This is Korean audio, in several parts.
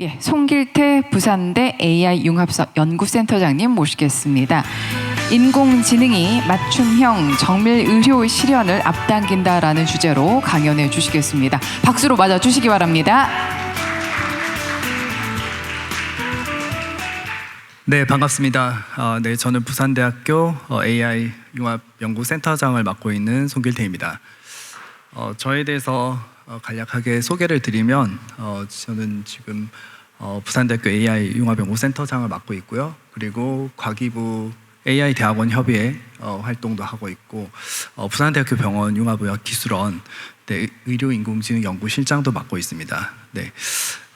예, 송길태 부산대 AI 융합 연구센터장님 모시겠습니다. 인공지능이 맞춤형 정밀 의료 실현을 앞당긴다라는 주제로 강연해 주시겠습니다. 박수로 맞아 주시기 바랍니다. 네, 반갑습니다. 어, 네, 저는 부산대학교 어, AI 융합 연구센터장을 맡고 있는 송길태입니다. 어, 저에 대해서 어, 간략하게 소개를 드리면 어, 저는 지금 어, 부산대학교 AI 융합 연구센터장을 맡고 있고요. 그리고 과기부 AI 대학원 협의회 어, 활동도 하고 있고 어, 부산대학교 병원 융합의학 기술원 네, 의료 인공지능 연구실장도 맡고 있습니다. 네,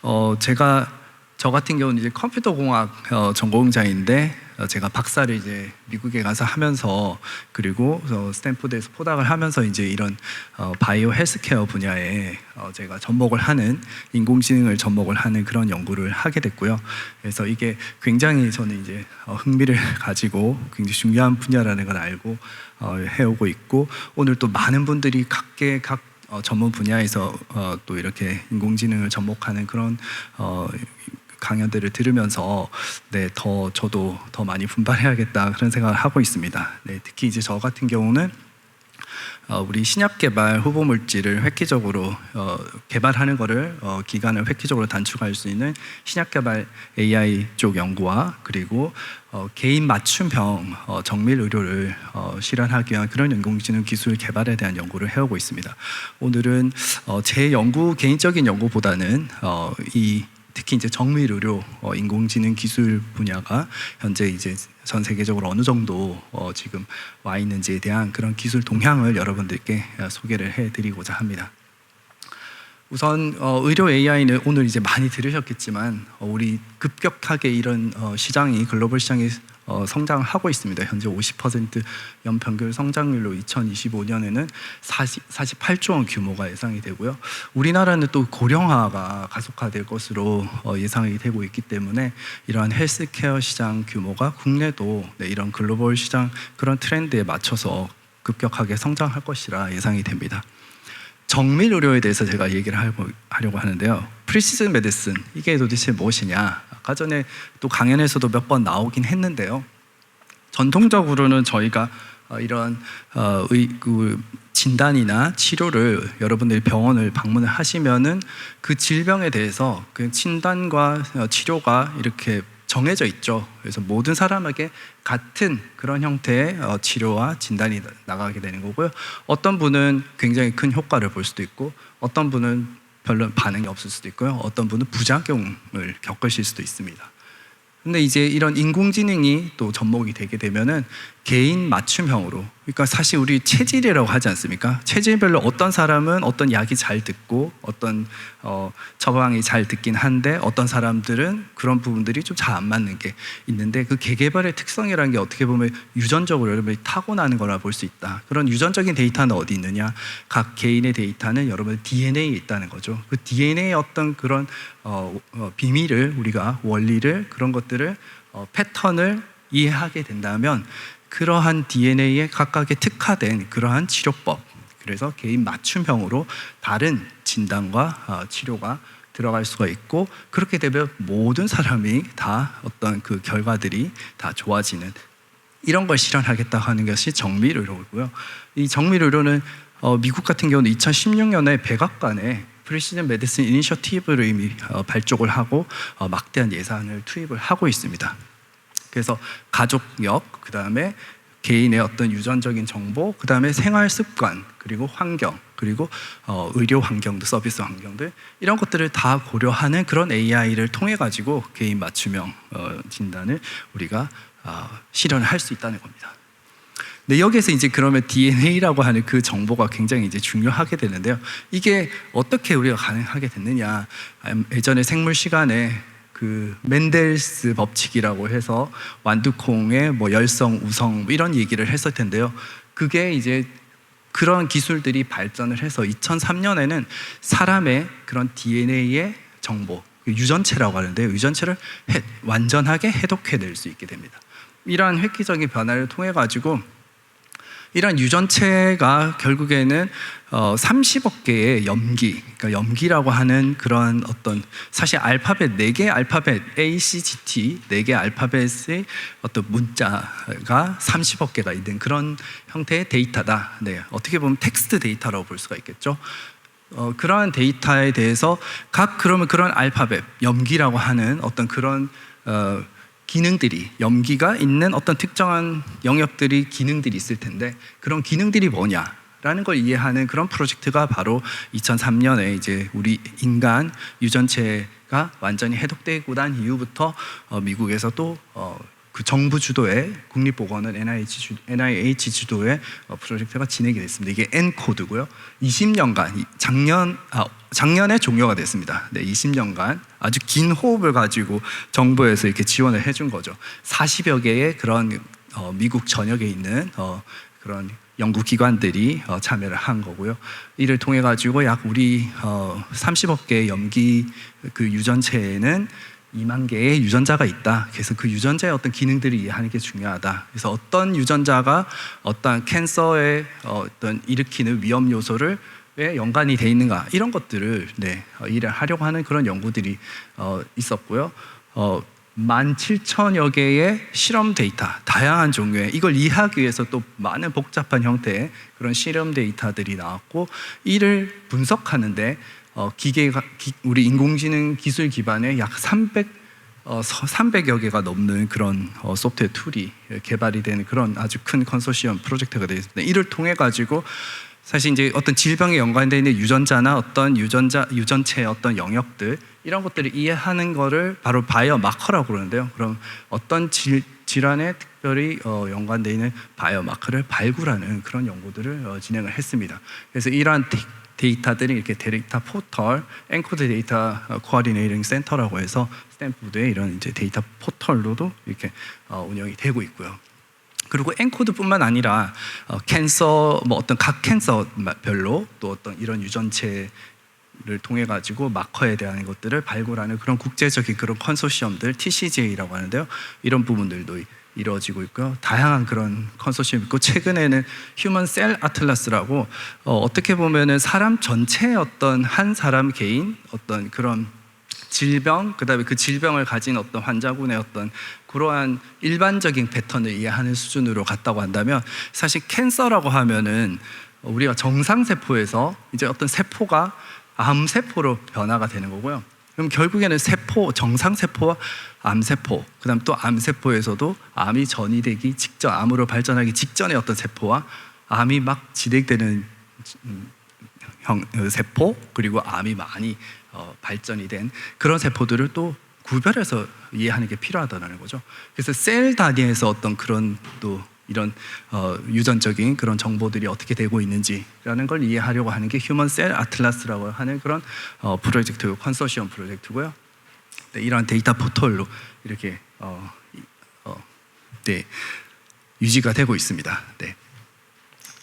어, 제가 저 같은 경우는 이제 컴퓨터 공학 어, 전공자인데 어, 제가 박사를 이제 미국에 가서 하면서 그리고 어, 스탠포드에서 포닥을 하면서 이제 이런 어, 바이오 헬스케어 분야에 어, 제가 접목을 하는 인공지능을 접목을 하는 그런 연구를 하게 됐고요. 그래서 이게 굉장히 저는 이제 어, 흥미를 가지고 굉장히 중요한 분야라는 걸 알고 어, 해오고 있고 오늘 또 많은 분들이 각계 각 어, 전문 분야에서 어, 또 이렇게 인공지능을 접목하는 그런 어, 강연들을 들으면서 네, 더 저도 더 많이 분발해야겠다 그런 생각을 하고 있습니다. 네, 특히 이제 저 같은 경우는 어, 우리 신약 개발 후보 물질을 획기적으로 어, 개발하는 것을 어, 기간을 획기적으로 단축할 수 있는 신약 개발 AI 쪽 연구와 그리고 어, 개인 맞춤형 어, 정밀 의료를 어, 실현하기 위한 그런 인공지능 기술 개발에 대한 연구를 해오고 있습니다. 오늘은 어, 제 연구 개인적인 연구보다는 어, 이 특히 이제 정밀 의료 어, 인공지능 기술 분야가 현재 이제 전 세계적으로 어느 정도 어, 지금 와 있는지에 대한 그런 기술 동향을 여러분들께 어, 소개를 해드리고자 합니다. 우선 어, 의료 AI는 오늘 이제 많이 들으셨겠지만 어, 우리 급격하게 이런 어, 시장이 글로벌 시장이 어, 성장을 하고 있습니다. 현재 50% 연평균 성장률로 2025년에는 40, 48조 원 규모가 예상이 되고요. 우리나라는 또 고령화가 가속화될 것으로 어, 예상이 되고 있기 때문에 이러한 헬스케어 시장 규모가 국내도 네, 이런 글로벌 시장 그런 트렌드에 맞춰서 급격하게 성장할 것이라 예상이 됩니다. 정밀 의료에 대해서 제가 얘기를 하려고 하는데요. 프리시즌 메디슨 이게 도대체 무엇이냐? 아까 전에 또 강연에서도 몇 번 나오긴 했는데요. 전통적으로는 저희가 어, 이런 어, 의, 그 진단이나 치료를 여러분들이 병원을 방문을 하시면은 그 질병에 대해서 그 진단과 어, 치료가 이렇게 정해져 있죠. 그래서 모든 사람에게 같은 그런 형태의 어, 치료와 진단이 나- 나가게 되는 거고요. 어떤 분은 굉장히 큰 효과를 볼 수도 있고, 어떤 분은 별로 반응이 없을 수도 있고요. 어떤 분은 부작용을 겪으실 수도 있습니다. 근데 이제 이런 인공지능이 또 접목이 되게 되면은 개인 맞춤형으로 그러니까 사실 우리 체질이라고 하지 않습니까? 체질별로 어떤 사람은 어떤 약이 잘 듣고 어떤 어, 처방이 잘 듣긴 한데 어떤 사람들은 그런 부분들이 좀 잘 안 맞는 게 있는데 그 개개발의 특성이라는 게 어떻게 보면 유전적으로 여러분이 타고나는 거라 볼 수 있다. 그런 유전적인 데이터는 어디 있느냐? 각 개인의 데이터는 여러분 DNA에 있다는 거죠. 그 DNA의 어떤 그런 어, 어, 비밀을 우리가 원리를 그런 것들을 어, 패턴을 이해하게 된다면 그러한 DNA에 각각의 특화된 그러한 치료법 그래서 개인 맞춤형으로 다른 진단과 어, 치료가 들어갈 수가 있고 그렇게 되면 모든 사람이 다 어떤 그 결과들이 다 좋아지는 이런 걸 실현하겠다 하는 것이 정밀 의료고요. 이 정밀 의료는 어, 미국 같은 경우는 2016년에 백악관에 프리시즌 메디슨 이니셔티브를 이미 어, 발족을 하고 어, 막대한 예산을 투입을 하고 있습니다. 그래서 가족력, 그 다음에 개인의 어떤 유전적인 정보, 그 다음에 생활 습관, 그리고 환경, 그리고 어, 의료 환경도 서비스 환경들 이런 것들을 다 고려하는 그런 AI를 통해 가지고 개인 맞춤형 어, 진단을 우리가 어, 실현을 할 수 있다는 겁니다. 근데 여기에서 이제 그러면 DNA라고 하는 그 정보가 굉장히 이제 중요하게 되는데요. 이게 어떻게 우리가 가능하게 됐느냐? 음, 예전에 생물 시간에 그 맨델스 법칙이라고 해서 완두콩의 뭐 열성, 우성 뭐 이런 얘기를 했을 텐데요. 그게 이제 그런 기술들이 발전을 해서 2003년에는 사람의 그런 DNA의 정보, 그 유전체라고 하는데요. 유전체를 해- 완전하게 해독해낼 수 있게 됩니다. 이러한 획기적인 변화를 통해 가지고 이런 유전체가 결국에는 어, 30억 개의 염기, 그러니까 염기라고 하는 그런 어떤 사실 알파벳 4개 알파벳 A, C, G, T 4개 알파벳의 어떤 문자가 30억 개가 있는 그런 형태의 데이터다. 네, 어떻게 보면 텍스트 데이터라고 볼 수가 있겠죠. 어, 그러한 데이터에 대해서 각 그러면 그런 알파벳 염기라고 하는 어떤 그런 어, 기능들이 염기가 있는 어떤 특정한 영역들이 기능들이 있을 텐데 그런 기능들이 뭐냐라는 걸 이해하는 그런 프로젝트가 바로 2003년에 이제 우리 인간 유전체가 완전히 해독되고 난 이후부터 어, 미국에서 또 어, 그 정부 주도의 국립보건원 NIH, 주, NIH 주도의 어, 프로젝트가 진행이 됐습니다. 이게 N 코드고요. 20년간 이- 작년 아, 작년에 종료가 됐습니다. 네, 20년간 아주 긴 호흡을 가지고 정부에서 이렇게 지원을 해준 거죠. 40여 개의 그런 어, 미국 전역에 있는 어, 그런 연구기관들이 어, 참여를 한 거고요. 이를 통해 가지고 약 우리 어, 30억 개의 염기 그 유전체에는 2만 개의 유전자가 있다. 그래서 그 유전자의 어떤 기능들을 이해하는 게 중요하다. 그래서 어떤 유전자가 어떤 캔서의 어, 어떤 일으키는 위험 요소를 왜 연관이 돼 있는가 이런 것들을 네, 어, 일을 하려고 하는 그런 연구들이 어, 있었고요. 어, 17,000여 개의 실험 데이터, 다양한 종류의 이걸 이해하기 위해서 또 많은 복잡한 형태의 그런 실험 데이터들이 나왔고 이를 분석하는데 어, 기계가 기- 우리 인공지능 기술 기반의 약 300, 어, 300여 개가 넘는 그런 어, 소프트웨어 툴이 개발이 되는 그런 아주 큰 컨소시엄 프로젝트가 되어 있습니다. 이를 통해 가지고 사실 이제 어떤 질병에 연관되어 있는 유전자나 어떤 유전자 유전체의 어떤 영역들 이런 것들을 이해하는 거를 바로 바이오 마커라고 그러는데요. 그럼 어떤 질, 질환에 특별히 어, 연관되어 있는 바이오 마커를 발굴하는 그런 연구들을 어, 진행을 했습니다. 그래서 이러한 데- 데이터들이 이렇게 데이터 포털, 엔코드 데이터 코어디네이팅 센터라고 해서 스탠포드의 이런 이제 데이터 포털로도 이렇게 어, 운영이 되고 있고요. 그리고 엔코드뿐만 아니라 어, 캔서 뭐 어떤 각 캔서별로 또 어떤 이런 유전체 를 통해 가지고 마커에 대한 것들을 발굴하는 그런 국제적인 그런 컨소시엄들 TCJ라고 하는데요. 이런 부분들도 이- 이루어지고 있고요. 다양한 그런 컨소시엄 있고 최근에는 휴먼 셀 아틀라스라고 어, 어떻게 보면은 사람 전체의 어떤 한 사람 개인 어떤 그런 질병 그다음에 그 질병을 가진 어떤 환자군의 어떤 그러한 일반적인 패턴을 이해하는 수준으로 갔다고 한다면 사실 캔서라고 하면은 우리가 정상 세포에서 이제 어떤 세포가 암 세포로 변화가 되는 거고요. 그럼 결국에는 세포 정상 세포와 암 세포 그 다음 또 암 세포에서도 암이 전이되기 직전 암으로 발전하기 직전의 어떤 세포와 암이 막 진행되는 형, 어, 세포 그리고 암이 많이 어, 발전이 된 그런 세포들을 또 구별해서 이해하는 게 필요하다는 거죠. 그래서 셀 단위에서 어떤 그런 또 이런 어, 유전적인 그런 정보들이 어떻게 되고 있는지라는 걸 이해하려고 하는 게 휴먼 셀 아틀라스라고 하는 그런 어, 프로젝트 컨소시엄 프로젝트고요. 네, 이러한 데이터 포털로 이렇게 어, 이- 어, 네, 유지가 되고 있습니다. 네.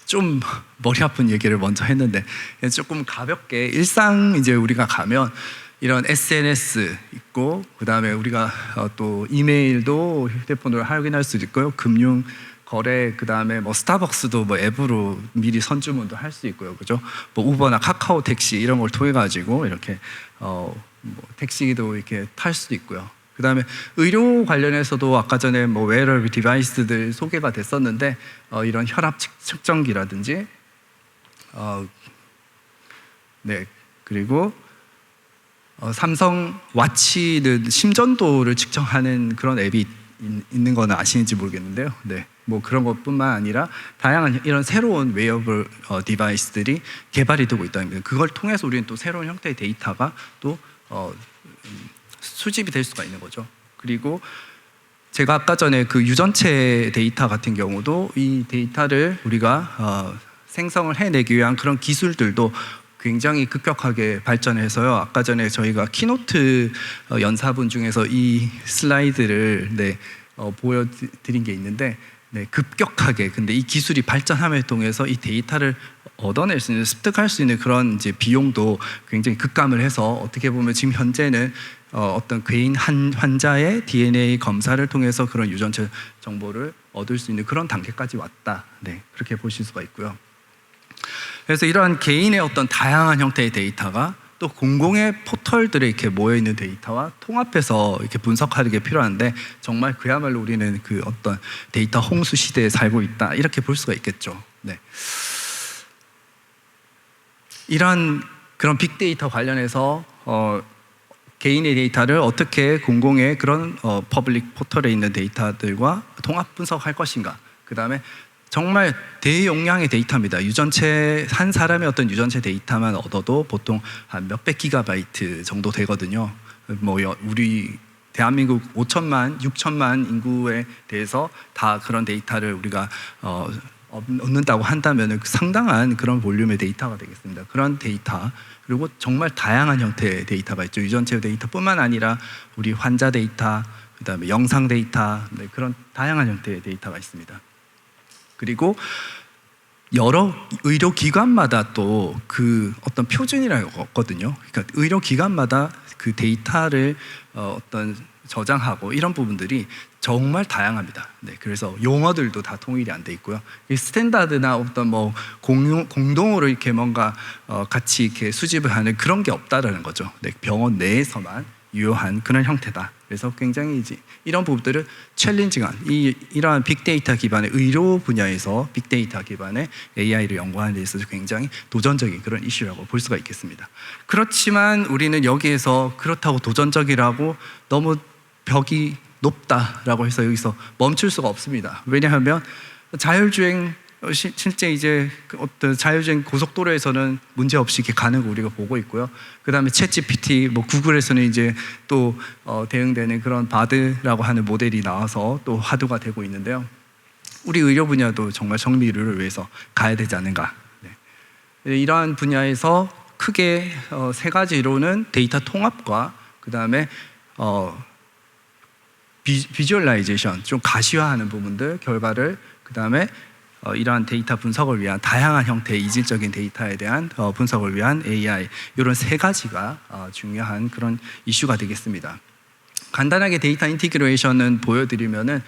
좀 머리 아픈 얘기를 먼저 했는데 조금 가볍게 일상 이제 우리가 가면 이런 SNS 있고 그 다음에 우리가 어, 또 이메일도 휴대폰으로 확인할 수도 있고요 금융 거래 그 다음에 뭐 스타벅스도 뭐 앱으로 미리 선주문도 할 수 있고요. 그죠? 뭐 우버나 카카오 택시 이런 걸 통해 가지고 이렇게 어 뭐 택시도 이렇게 탈 수도 있고요. 그 다음에 의료 관련해서도 아까 전에 뭐 웨어러블 디바이스들 소개가 됐었는데 어, 이런 혈압 측- 측정기라든지 어, 네 그리고 어, 삼성 와치는 심전도를 측정하는 그런 앱이 있, 거는 아시는지 모르겠는데요. 네, 뭐 그런 것뿐만 아니라 다양한 이런 새로운 웨어블 어, 디바이스들이 개발이 되고 있다는 거예요. 그걸 통해서 우리는 또 새로운 형태의 데이터가 또 어, 음, 수집이 될 수가 있는 거죠. 그리고 제가 아까 전에 그 유전체 데이터 같은 경우도 이 데이터를 우리가 어, 생성을 해내기 위한 그런 기술들도 굉장히 급격하게 발전해서요. 아까 전에 저희가 키노트 어, 연사분 중에서 이 슬라이드를 네, 어, 보여드린 게 있는데 네, 급격하게 근데 이 기술이 발전함에 통해서 이 데이터를 얻어낼 수 있는 습득할 수 있는 그런 이제 비용도 굉장히 급감을 해서 어떻게 보면 지금 현재는 어, 어떤 개인 한 환자의 DNA 검사를 통해서 그런 유전체 정보를 얻을 수 있는 그런 단계까지 왔다. 네, 그렇게 보실 수가 있고요. 그래서 이러한 개인의 어떤 다양한 형태의 데이터가 또 공공의 포털들에 이렇게 모여 있는 데이터와 통합해서 이렇게 분석하는 게 필요한데 정말 그야말로 우리는 그 어떤 데이터 홍수 시대에 살고 있다 이렇게 볼 수가 있겠죠. 네. 이러한 그런 빅데이터 관련해서 어, 개인의 데이터를 어떻게 공공의 그런 어, 퍼블릭 포털에 있는 데이터들과 통합 분석할 것인가. 그 다음에 정말 대용량의 데이터입니다. 유전체 한 사람의 어떤 유전체 데이터만 얻어도 보통 한 몇백 기가바이트 정도 되거든요. 뭐 여- 우리 대한민국 5천만, 6천만 인구에 대해서 다 그런 데이터를 우리가 어, 얻- 얻는다고 한다면 상당한 그런 볼륨의 데이터가 되겠습니다. 그런 데이터 그리고 정말 다양한 형태의 데이터가 있죠. 유전체 데이터뿐만 아니라 우리 환자 데이터, 그다음에 영상 데이터 네, 그런 다양한 형태의 데이터가 있습니다. 그리고 여러 의료 기관마다 또 그 어떤 표준이라고 없거든요. 그러니까 의료 기관마다 그 데이터를 어, 어떤 저장하고 이런 부분들이 정말 다양합니다. 네, 그래서 용어들도 다 통일이 안 돼 있고요. 이 스탠다드나 어떤 뭐 공용, 공동으로 이렇게 뭔가 어, 같이 이렇게 수집을 하는 그런 게 없다라는 거죠. 네, 병원 내에서만 유효한 그런 형태다. 그래서 굉장히 이제 이런 부분들을 챌린징한 이 이러한 빅데이터 기반의 의료 분야에서 빅데이터 기반의 AI를 연구하는 데 있어서 굉장히 도전적인 그런 이슈라고 볼 수가 있겠습니다. 그렇지만 우리는 여기에서 그렇다고 도전적이라고 너무 벽이 높다라고 해서 여기서 멈출 수가 없습니다. 왜냐하면 자율주행 어, 시- 실제 이제 그 어떤 자율주행 고속도로에서는 문제 없이 이렇게 가는 거 우리가 보고 있고요. 그 다음에 챗 GPT, 뭐 구글에서는 이제 또 어, 대응되는 그런 바드라고 하는 모델이 나와서 또 화두가 되고 있는데요. 우리 의료 분야도 정말 정밀을 위해서 가야 되지 않는가. 네. 네, 이러한 분야에서 크게 어, 세 가지로는 데이터 통합과 그 다음에 어, 비, 비주얼라이제이션 좀 가시화하는 부분들 결과를 그 다음에 어, 이러한 데이터 분석을 위한 다양한 형태의 이질적인 데이터에 대한 어, 분석을 위한 AI 이런 세 가지가 어, 중요한 그런 이슈가 되겠습니다. 간단하게 데이터 인티그레이션은 보여드리면은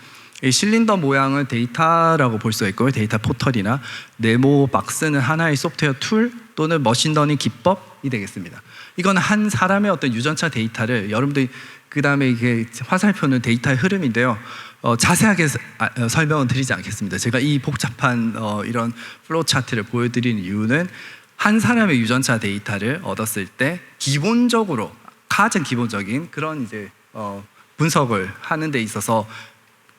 이 실린더 모양은 데이터라고 볼 수가 있고요. 데이터 포털이나 네모 박스는 하나의 소프트웨어 툴 또는 머신러닝 기법이 되겠습니다. 이건 한 사람의 어떤 유전차 데이터를 여러분들이 그 다음에 이게 화살표는 데이터의 흐름인데요. 어, 자세하게 서- 아, 어, 설명은 드리지 않겠습니다. 제가 이 복잡한 어, 이런 플로우 차트를 보여드리는 이유는 한 사람의 유전차 데이터를 얻었을 때 기본적으로 가장 기본적인 그런 이제 어, 분석을 하는 데 있어서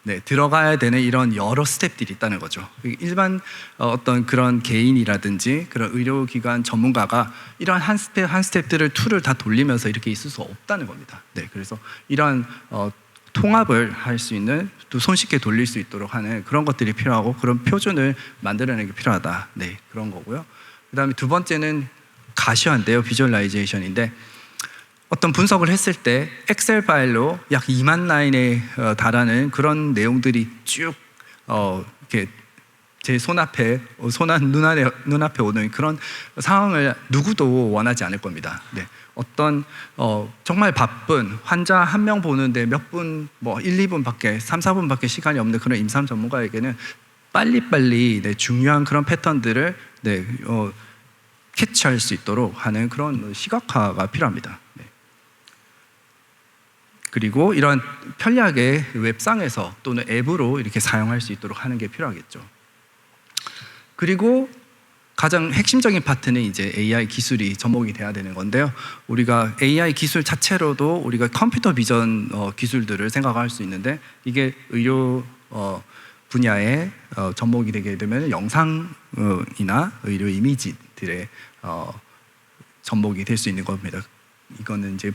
네, 들어가야 되는 이런 여러 스텝들이 있다는 거죠. 일반 어, 어떤 그런 개인이라든지 그런 의료기관 전문가가 이러한 한 스텝 한 스텝들을 툴을 다 돌리면서 이렇게 있을 수 없다는 겁니다. 네, 그래서 이러한 어, 통합을 할 수 있는 또 손쉽게 돌릴 수 있도록 하는 그런 것들이 필요하고 그런 표준을 만들어내는 게 필요하다. 네, 그런 거고요. 그 다음에 두 번째는 가시화인데요, 비주얼라이제이션인데 어떤 분석을 했을 때 엑셀 파일로 약 2만 라인에 어, 달하는 그런 내용들이 쭉 어, 이렇게 제 손앞에 어, 손안 눈앞에 눈앞에 오는 그런 상황을 누구도 원하지 않을 겁니다. 네. 어떤 어, 정말 바쁜 환자 한 명 보는데 몇 분, 뭐 1, 2분밖에 3, 4분밖에 시간이 없는 그런 임상 전문가에게는 빨리빨리 네, 중요한 그런 패턴들을 네, 어, 캐치할 수 있도록 하는 그런 시각화가 필요합니다. 네. 그리고 이러한 편리하게 웹상에서 또는 앱으로 이렇게 사용할 수 있도록 하는 게 필요하겠죠. 그리고 가장 핵심적인 파트는 이제 AI 기술이 접목이 돼야 되는 건데요. 우리가 AI 기술 자체로도 우리가 컴퓨터 비전 어, 기술들을 생각할 수 있는데 이게 의료 어, 분야에 어, 접목이 되게 되면 영상이나 의료 이미지들의 어, 접목이 될 수 있는 겁니다. 이거는 이제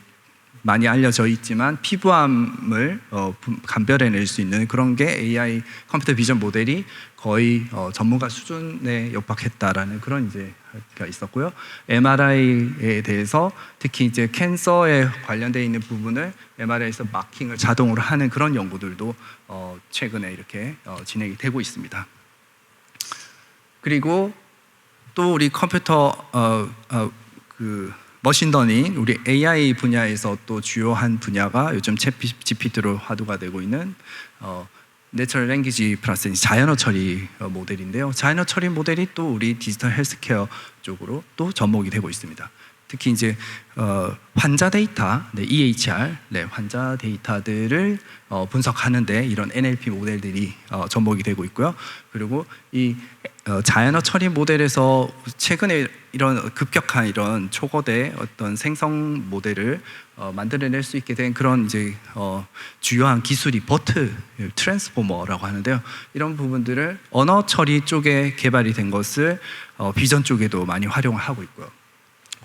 많이 알려져 있지만 피부암을 어, 분- 감별해낼 수 있는 그런 게 AI 컴퓨터 비전 모델이 거의 어, 전문가 수준에 육박했다라는 그런 이제 가 있었고요. MRI에 대해서 특히 이제 캔서에 관련돼 있는 부분을 MRI에서 마킹을 자동으로 하는 그런 연구들도 어, 최근에 이렇게 어, 진행이 되고 있습니다. 그리고 또 우리 컴퓨터 어, 어, 그 머신러닝 우리 AI 분야에서 또 주요한 분야가 요즘 챗 GPT로 화두가 되고 있는 어, 내처럴 랭귀지 플러스 자연어 처리 어, 모델인데요. 자연어 처리 모델이 또 우리 디지털 헬스케어 쪽으로 또 접목이 되고 있습니다. 특히 이제 어, 환자 데이터, 네, EHR, 네, 환자 데이터들을 어, 분석하는데 이런 NLP 모델들이 어, 접목이 되고 있고요. 그리고 이 어, 자연어 처리 모델에서 최근에 이런 급격한 이런 초거대 어떤 생성 모델을 어, 만들어낼 수 있게 된 그런 이제 어, 주요한 기술이 버트 트랜스포머라고 하는데요. 이런 부분들을 언어 처리 쪽에 개발이 된 것을 어, 비전 쪽에도 많이 활용을 하고 있고요.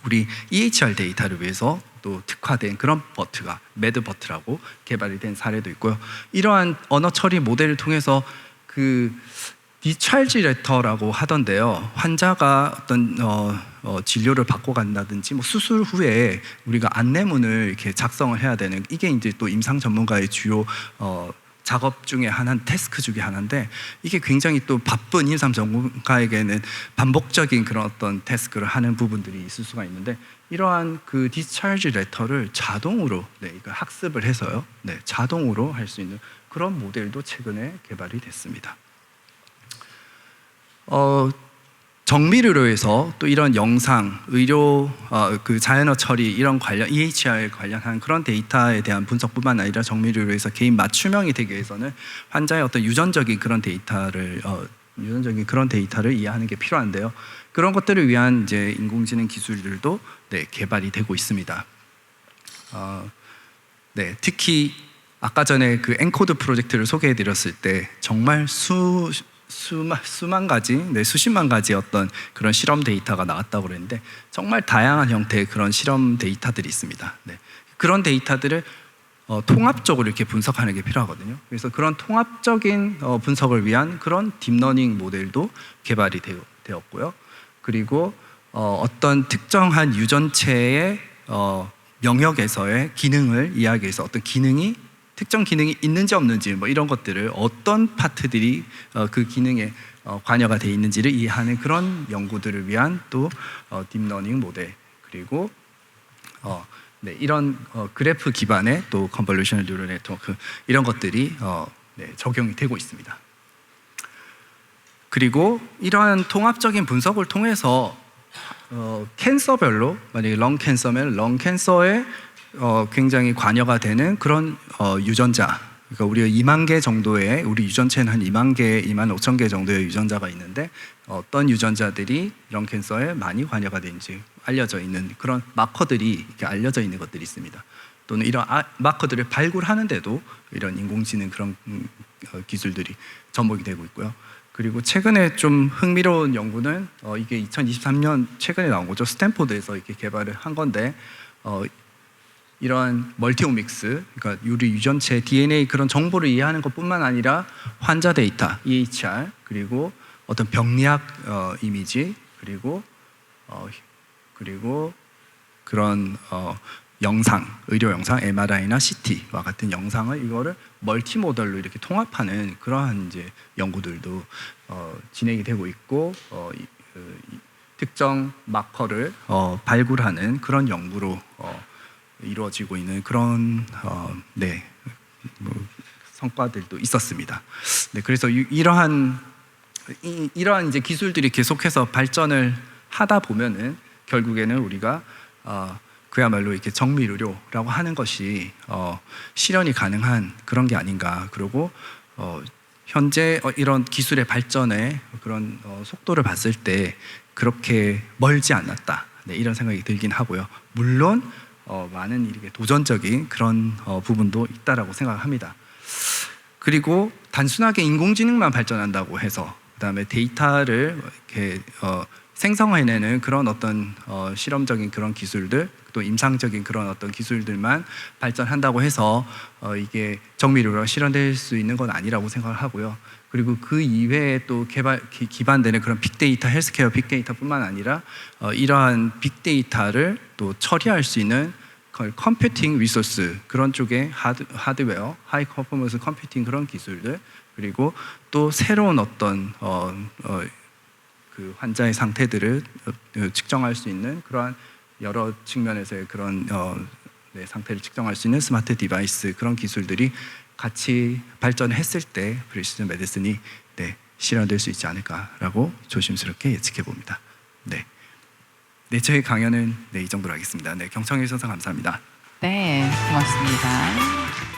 우리 EHR 데이터를 위해서 또 특화된 그런 버트가 매드버트라고 개발이 된 사례도 있고요. 이러한 언어 처리 모델을 통해서 그 디찰지 레터라고 하던데요. 환자가 어떤 어, 어, 진료를 받고 간다든지 뭐 수술 후에 우리가 안내문을 이렇게 작성을 해야 되는 이게 이제 또 임상 전문가의 주요 어, 작업 중에 하나 태스크 중에 하나인데 이게 굉장히 또 바쁜 임상 전문가에게는 반복적인 그런 어떤 태스크를 하는 부분들이 있을 수가 있는데 이러한 그 디스차지 레터를 자동으로 네, 이거 학습을 해서요. 네, 자동으로 할 수 있는 그런 모델도 최근에 개발이 됐습니다. 어, 정밀의료에서 또 이런 영상, 의료, 어, 그 자연어 처리 이런 관련 EHR 관련한 그런 데이터에 대한 분석뿐만 아니라 정밀의료에서 개인 맞춤형이 되기 위해서는 환자의 어떤 유전적인 그런 데이터를 어, 유전적인 그런 데이터를 이해하는 게 필요한데요. 그런 것들을 위한 이제 인공지능 기술들도 네, 개발이 되고 있습니다. 어, 네, 특히 아까 전에 그 엔코드 프로젝트를 소개해드렸을 때 정말 수 수만, 수만 가지, 네, 수십만 가지 어떤 그런 실험 데이터가 나왔다고 그랬는데 정말 다양한 형태의 그런 실험 데이터들이 있습니다. 네. 그런 데이터들을 어, 통합적으로 이렇게 분석하는 게 필요하거든요. 그래서 그런 통합적인 어, 분석을 위한 그런 딥러닝 모델도 개발이 되어, 되었고요. 그리고 어, 어떤 특정한 유전체의 어, 영역에서의 기능을 이야기해서 어떤 기능이 특정 기능이 있는지 없는지 뭐 이런 것들을 어떤 파트들이 어, 그 기능에 어, 관여가 돼 있는지를 이해하는 그런 연구들을 위한 또 어, 딥러닝 모델 그리고 어, 네, 이런 어, 그래프 기반의 또 컨볼루셔널 뉴럴 네트워크 이런 것들이 어, 네, 적용이 되고 있습니다. 그리고 이러한 통합적인 분석을 통해서 어, 캔서별로 만약에 렁 캔서면 렁 캔서에 어, 굉장히 관여가 되는 그런 어, 유전자 그러니까 우리가 2만 개 정도의 우리 유전체는 한 2만 개, 2만 5천 개 정도의 유전자가 있는데 어떤 유전자들이 런 캔서에 많이 관여가 되는지 알려져 있는 그런 마커들이 이렇게 알려져 있는 것들이 있습니다. 또는 이런 아, 마커들을 발굴하는데도 이런 인공지능 그런 음, 어, 기술들이 접목이 되고 있고요. 그리고 최근에 좀 흥미로운 연구는 어, 이게 2023년 최근에 나온 거죠. 스탠포드에서 이렇게 개발을 한 건데 어, 이러한 멀티오믹스, 그러니까 우리 유전체 DNA 그런 정보를 이해하는 것뿐만 아니라 환자 데이터 EHR 그리고 어떤 병리학 어, 이미지 그리고 어, 그리고 그런 어, 영상, 의료 영상, MRI나 CT와 같은 영상을 이거를 멀티 모델로 이렇게 통합하는 그러한 이제 연구들도 어, 진행이 되고 있고 어, 이, 그, 이, 특정 마커를 어, 발굴하는 그런 연구로 어, 이루어지고 있는 그런 어, 네, 뭐, 성과들도 있었습니다. 네, 그래서 이, 이러한 이, 이러한 이제 기술들이 계속해서 발전을 하다 보면은 결국에는 우리가 어, 그야말로 이렇게 정밀 의료라고 하는 것이 어, 실현이 가능한 그런 게 아닌가. 그리고 어, 현재 어, 이런 기술의 발전의 그런 어, 속도를 봤을 때 그렇게 멀지 않았다. 네, 이런 생각이 들긴 하고요. 물론 어, 많은 이렇게 도전적인 그런 어, 부분도 있다라고 생각합니다. 그리고 단순하게 인공지능만 발전한다고 해서 그다음에 데이터를 이렇게 어, 생성해내는 그런 어떤 어, 실험적인 그런 기술들 또 임상적인 그런 어떤 기술들만 발전한다고 해서 어, 이게 정밀으로 실현될 수 있는 건 아니라고 생각을 하고요. 그리고 그 이외에 또 개발 기, 기반되는 그런 빅데이터, 헬스케어 빅데이터뿐만 아니라 어, 이러한 빅데이터를 또 처리할 수 있는 컴퓨팅 리소스 그런 쪽에 하드, 하드웨어, 하이 퍼포먼스 컴퓨팅 그런 기술들 그리고 또 새로운 어떤 어, 어, 그 환자의 상태들을 어, 측정할 수 있는 그러한 여러 측면에서의 그런 어, 네, 상태를 측정할 수 있는 스마트 디바이스 그런 기술들이 같이 발전했을 때 프리시즌 메디슨이 네, 실현될 수 있지 않을까라고 조심스럽게 예측해 봅니다. 네. 네, 저희 강연은 네, 이 정도로 하겠습니다. 네, 경청해 주셔서 감사합니다. 네, 고맙습니다.